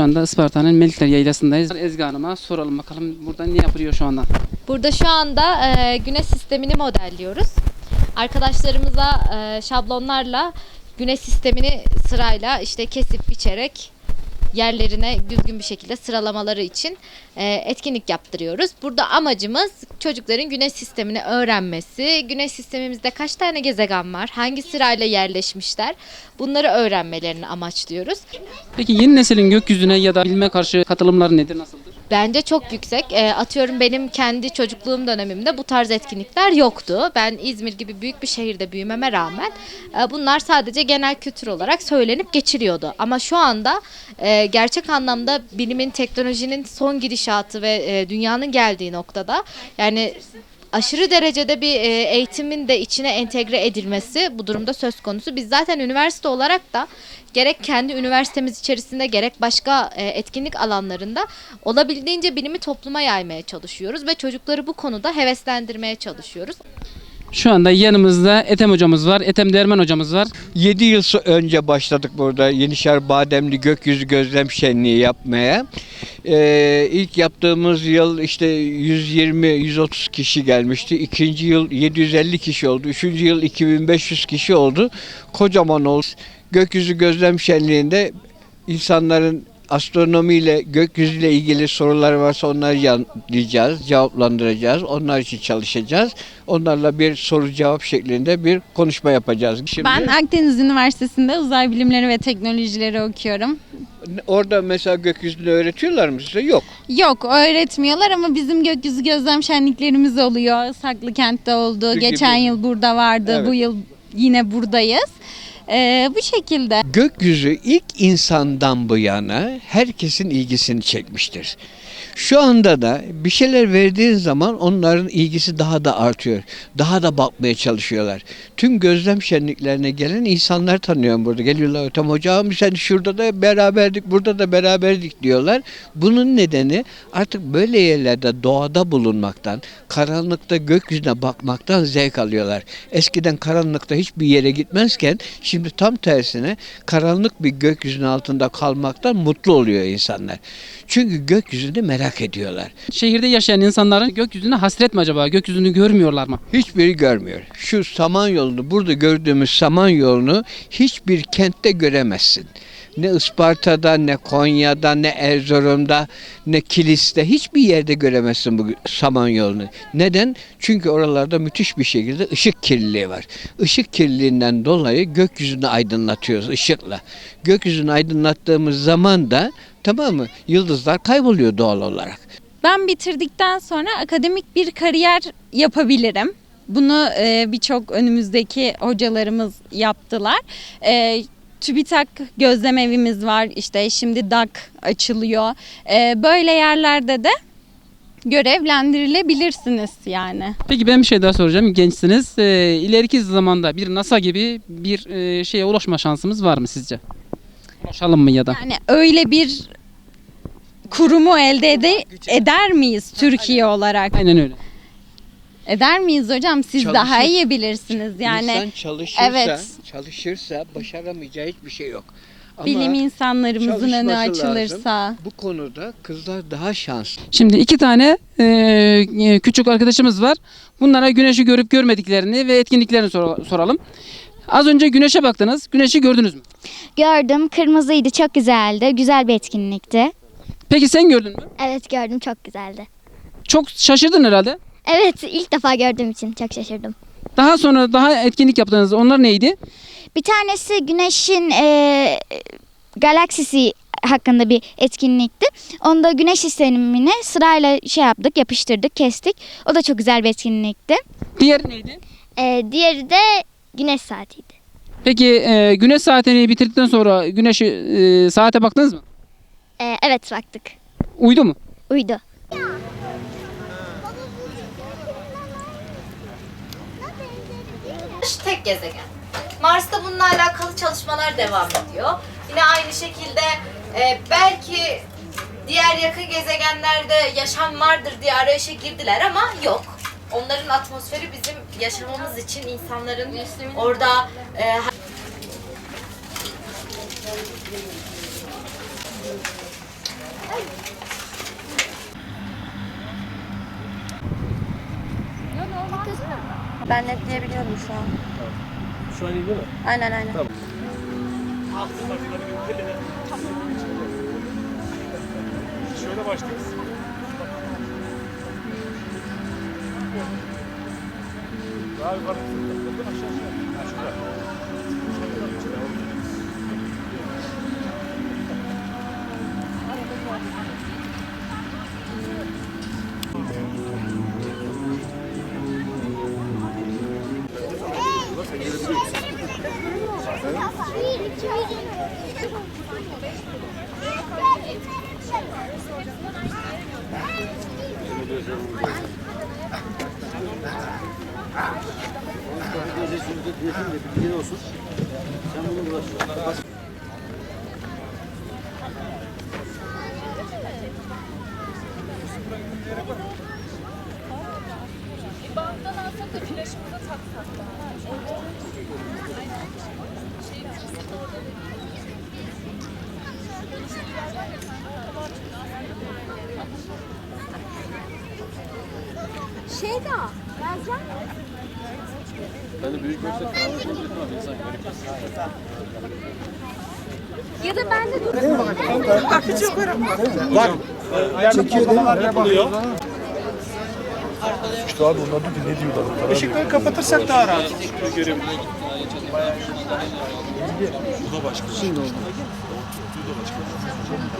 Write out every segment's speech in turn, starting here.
Şu anda Isparta'nın Melikler Yaylası'ndayız. Ezgi Hanım'a soralım bakalım burada ne yapılıyor şu anda? Burada şu anda e, güneş sistemini modelliyoruz. Arkadaşlarımıza e, şablonlarla güneş sistemini sırayla işte kesip biçerek yerlerine düzgün bir şekilde sıralamaları için e, etkinlik yaptırıyoruz. Burada amacımız çocukların güneş sistemini öğrenmesi, güneş sistemimizde kaç tane gezegen var, hangi sırayla yerleşmişler bunları öğrenmelerini amaçlıyoruz. Peki yeni neslin gökyüzüne ya da bilime karşı katılımları nedir, nasıldır? Bence çok yüksek. E, atıyorum benim kendi çocukluğum dönemimde bu tarz etkinlikler yoktu. Ben İzmir gibi büyük bir şehirde büyümeme rağmen e, bunlar sadece genel kültür olarak söylenip geçiliyordu. Ama şu anda e, gerçek anlamda bilimin, teknolojinin son gidişatı ve e, dünyanın geldiği noktada yani aşırı derecede bir e, eğitimin de içine entegre edilmesi bu durumda söz konusu. Biz zaten üniversite olarak da gerek kendi üniversitemiz içerisinde gerek başka e, etkinlik alanlarında olabildiğince bilimi topluma yaymaya çalışıyoruz ve çocukları bu konuda heveslendirmeye çalışıyoruz. Şu anda yanımızda Ethem hocamız var, Ethem Derman hocamız var. 7 yıl önce başladık burada Yenişehir Bademli Gökyüzü Gözlem Şenliği yapmaya. Ee, ilk yaptığımız yıl işte 120-130 kişi gelmişti. İkinci yıl 750 kişi oldu. Üçüncü yıl 2500 kişi oldu. Kocaman oldu. Gökyüzü Gözlem Şenliği'nde insanların astronomiyle, gökyüzüyle ilgili sorular varsa onları yanıtlayacağız, cevaplandıracağız. Onlar için çalışacağız. Onlarla bir soru cevap şeklinde bir konuşma yapacağız. Şimdi Ben Akdeniz Üniversitesi'nde uzay bilimleri ve teknolojileri okuyorum. orada mesela gökyüzünü öğretiyorlar mı size? Yok. Yok öğretmiyorlar ama bizim gökyüzü gözlem şenliklerimiz oluyor. Saklıkent'te oldu. Gibi. Geçen yıl burada vardı. Evet. Bu yıl yine buradayız. Ee, bu şekilde. Gökyüzü ilk insandan bu yana herkesin ilgisini çekmiştir. Şu anda da bir şeyler verdiğin zaman onların ilgisi daha da artıyor. Daha da bakmaya çalışıyorlar. Tüm gözlem şenliklerine gelen insanlar tanıyorum burada. Geliyorlar tam hocam sen şurada da beraberdik, burada da beraberdik diyorlar. Bunun nedeni artık böyle yerlerde doğada bulunmaktan, karanlıkta gökyüzüne bakmaktan zevk alıyorlar. Eskiden karanlıkta hiçbir yere gitmezken şimdi tam tersine karanlık bir gökyüzünün altında kalmaktan mutlu oluyor insanlar. Çünkü gökyüzünü merak ediyorlar. Şehirde yaşayan insanların gökyüzüne hasret mi acaba? Gökyüzünü görmüyorlar mı? Hiçbiri görmüyor. Şu Samanyolu'nu, burada gördüğümüz Samanyolu'nu hiçbir kentte göremezsin. Ne Isparta'da, ne Konya'da, ne Erzurum'da, ne Kilis'te hiçbir yerde göremezsin bu Samanyolu'nu. Neden? Çünkü oralarda müthiş bir şekilde ışık kirliliği var. Işık kirliliğinden dolayı gökyüzünü aydınlatıyoruz ışıkla. Gökyüzünü aydınlattığımız zaman da tamam mı? Yıldızlar kayboluyor doğal olarak. Ben bitirdikten sonra akademik bir kariyer yapabilirim. Bunu e, birçok önümüzdeki hocalarımız yaptılar. E, TÜBİTAK gözlem evimiz var. İşte şimdi DAK açılıyor. E, böyle yerlerde de görevlendirilebilirsiniz yani. Peki ben bir şey daha soracağım. Gençsiniz. Ee, ileriki zamanda bir NASA gibi bir e, şeye ulaşma şansımız var mı sizce? Ulaşalım mı ya da? Yani öyle bir kurumu elde ede- eder miyiz Türkiye olarak? Aynen öyle. Eder miyiz hocam? Siz Çalışır. daha iyi bilirsiniz yani. İnsan çalışırsa, evet. çalışırsa başaramayacağı hiçbir şey yok. Ama bilim insanlarımızın önü çalışması lazım. açılırsa. Bu konuda kızlar daha şanslı. Şimdi iki tane e, küçük arkadaşımız var. Bunlara güneşi görüp görmediklerini ve etkinliklerini sor- soralım. Az önce güneşe baktınız. Güneşi gördünüz mü? Gördüm. Kırmızıydı. Çok güzeldi. Güzel bir etkinlikti. Peki sen gördün mü? Evet gördüm. Çok güzeldi. Çok şaşırdın herhalde. Evet ilk defa gördüğüm için çok şaşırdım. Daha sonra daha etkinlik yaptınız. Onlar neydi? Bir tanesi Güneş'in e, galaksisi hakkında bir etkinlikti. Onda güneş sistemini sırayla şey yaptık, yapıştırdık, kestik. O da çok güzel bir etkinlikti. Diğer neydi? E, diğeri de güneş saatiydi. Peki e, güneş saatini bitirdikten sonra güneşi e, saate baktınız mı? E, evet baktık. Uydu mu? Uydu. Tek gezegen. Mars'ta bununla alakalı çalışmalar devam ediyor. Yine aynı şekilde e, belki diğer yakın gezegenlerde yaşam vardır diye arayışa girdiler ama yok. Onların atmosferi bizim yaşamamız için insanların orada e, Ben netleyebiliyorum şu an. Şu an iyi değil mi? Aynen aynen. Tamam. Şöyle başlıyoruz. Daha yukarı. Aşağı aşağı. Ha, şurada. Ben de büyük meslek falan yapacaktım ama insan garip. İşte abi onlar dedi ne diyorlar? Işıkları kapatırsak daha rahat. Bu da başka. Şimdi oldu. Bu da başka.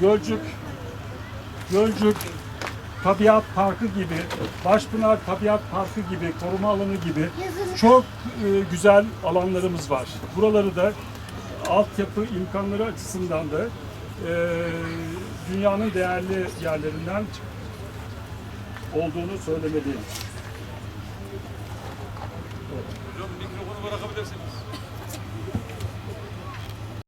Gölcük, Gölcük Tabiat Parkı gibi, Başpınar Tabiat Parkı gibi, koruma alanı gibi çok e, güzel alanlarımız var. Buraları da altyapı imkanları açısından da e, dünyanın değerli yerlerinden olduğunu söylemeliyim. Hocam mikrofonu bırakabilirsiniz.